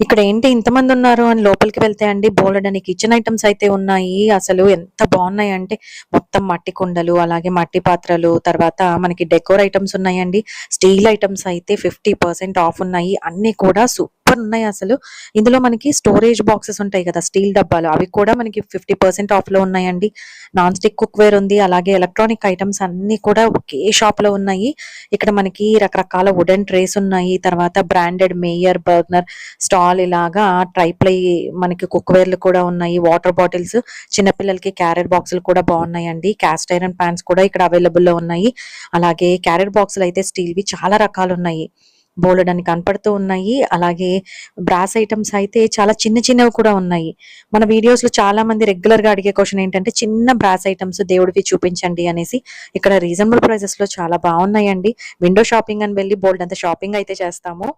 ఇక్కడ ఏంటి ఇంతమంది ఉన్నారు అని లోపలికి వెళ్తే అండి బోలెడ్ అని కిచెన్ ఐటమ్స్ అయితే ఉన్నాయి అసలు ఎంత బాగున్నాయి అంటే మొత్తం మట్టి కుండలు అలాగే మట్టి పాత్రలు తర్వాత మనకి డెకోర్ ఐటమ్స్ ఉన్నాయండి స్టీల్ ఐటమ్స్ అయితే ఫిఫ్టీ పర్సెంట్ ఆఫ్ ఉన్నాయి అన్ని కూడా సూపర్ ఉన్నాయి అసలు. ఇందులో మనకి స్టోరేజ్ బాక్సెస్ ఉంటాయి కదా స్టీల్ డబ్బాలు. అవి కూడా మనకి ఫిఫ్టీ పర్సెంట్ ఆఫ్లో ఉన్నాయండి. నాన్ స్టిక్ కుక్ వేర్ ఉంది అలాగే ఎలక్ట్రానిక్ ఐటమ్స్ అన్ని కూడా ఒకే షాప్లో ఉన్నాయి. ఇక్కడ మనకి రకరకాల వుడెన్ ట్రేస్ ఉన్నాయి తర్వాత బ్రాండెడ్ మేయర్ బర్గనర్ స్టాల్ ఇలాగా ట్రైప్లై మనకి కుక్వేర్లు కూడా ఉన్నాయి వాటర్ బాటిల్స్ చిన్నపిల్లలకి క్యారెట్ బాక్సులు కూడా బాగున్నాయండి. క్యాస్ట్ ఐరన్ ప్యాన్స్ కూడా ఇక్కడ అవైలబుల్లో ఉన్నాయి. అలాగే క్యారెట్ బాక్సులు అయితే స్టీల్వి చాలా రకాలు ఉన్నాయి. బోలెడ్ అని కనపడుతూ ఉన్నాయి. అలాగే బ్రాస్ ఐటమ్స్ అయితే చాలా చిన్న చిన్నవి కూడా ఉన్నాయి. మన వీడియోస్లో చాలా మంది రెగ్యులర్గా అడిగే క్వశ్చన్ ఏంటంటే చిన్న బ్రాస్ ఐటమ్స్ దేవుడివి చూపించండి అనేసి. ఇక్కడ రీజనబుల్ ప్రైసెస్లో చాలా బాగున్నాయండి. విండో షాపింగ్ అని వెళ్ళి బోల్డ్ అంత షాపింగ్ అయితే చేస్తాము.